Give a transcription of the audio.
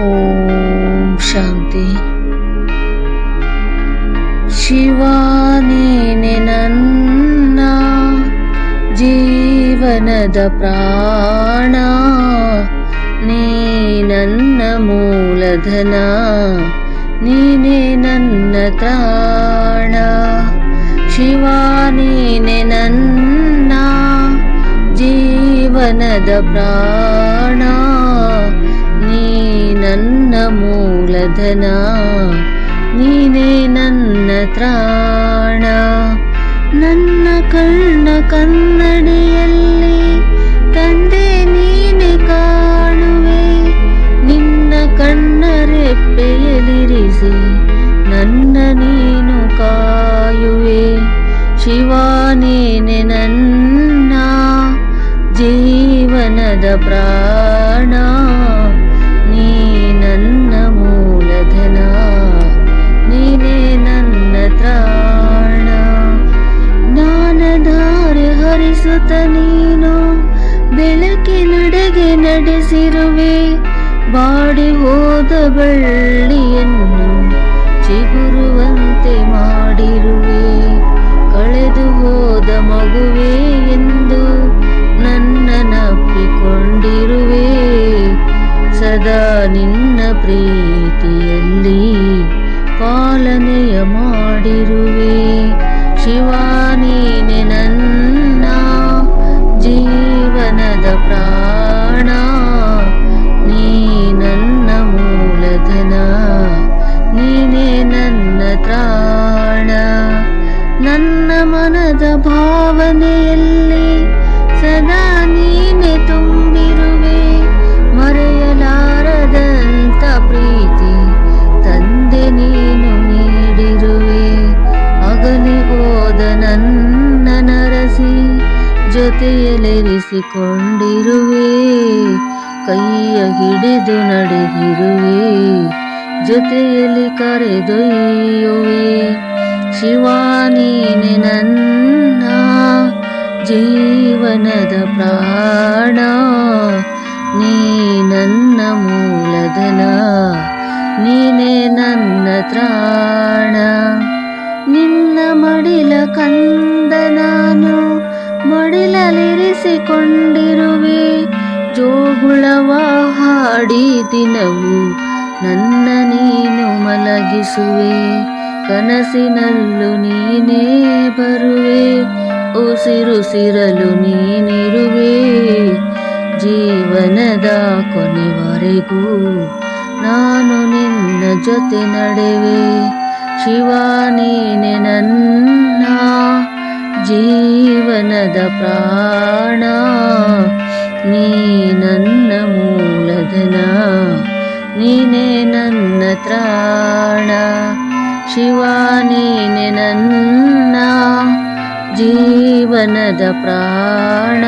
ಓಂ ಶಾಂತಿ ಶಿವಾನೇನೆ ನನ್ನ ಜೀವನದ ಪ್ರಾಣ ನೀ ನನ್ನ ಮೂಲಧನ ನೀನೇ ನನ್ನ ತ್ರಾಣ ಶಿವ ನೀನೆ ನನ್ನ ಜೀವನದ ಪ್ರಾಣ ನೀ ನನ್ನ ಮೂಲಧನ, ನೀನೇ ನನ್ನ ತ್ರಾಣ. ನನ್ನ ಕಣ್ಣ ಕನ್ನಡಿಯಲ್ಲಿ ತಂದೆ ನೀನೆ ಕಾಣುವೆ. ನಿನ್ನ ಕಣ್ಣ ರೆಪ್ಪೆಯಲಿರಿಸಿ ನನ್ನ ನೀನು ಕಾಯುವೆ. ಶಿವ ನೀನೆ ನನ್ನ ಜೀವನದ ಪ್ರಾಣ ಹರಿಸುತ್ತ ನೀನು ಬೆಳಕಿನಡೆಗೆ ನಡೆಸಿರುವೆ. ಬಾಡಿ ಹೋದ ಬಳ್ಳಿಯನ್ನು ಚಿಗುರುವಂತೆ ಮಾಡಿರುವೆ. ಕಳೆದು ಹೋದ ಮಗುವೆ ಎಂದು ನನ್ನ ನಪ್ಪಿಕೊಂಡಿರುವೆ ಸದಾ ನಿನ್ನ ಪ್ರೀತಿಯಲ್ಲಿ ಪಾಲನೆಯ ಮಾಡಿರುವೆ. ಜೊತೆಯಲ್ಲಿರಿಸಿಕೊಂಡಿರುವೆ ಕೈಯ ಹಿಡಿದು ನಡೆದಿರುವೆ, ಜೊತೆಯಲ್ಲಿ ಕರೆದೊಯ್ಯುವೆ. ಶಿವ, ನೀನೆ ನನ್ನ ಜೀವನದ ಪ್ರಾಣ, ನೀ ನನ್ನ ಮೂಲಧನ, ನೀನೆ ನನ್ನ ತ್ರಾಣ. ನಿನ್ನ ಮಡಿಲ ಕಂದ ಮಡಿಲಲಿರಿಸಿಕೊಂಡಿರುವೆ ಜೋಗುಳವ ಹಾಡಿ ದಿನವು ನನ್ನ ನೀನು ಮಲಗಿಸುವೆ. ಕನಸಿನಲ್ಲೂ ನೀನೇ ಬರುವೆ. ಉಸಿರುಸಿರಲು ನೀನಿರುವೆ. ಜೀವನದ ಕೊನೆವರೆಗೂ ನಾನು ನಿನ್ನ ಜೊತೆ ನಡೆವೆ. ಶಿವ ನೀನೆ ನನ್ನ ಜೀವನದ ಪ್ರಾಣ ನೀ ನನ್ನ ಮೂಲಧನ ನೀನೇ ನನ್ನ ತ್ರಾಣ. ಶಿವ ನೀನೆ ನನ್ನ ಜೀವನದ ಪ್ರಾಣ.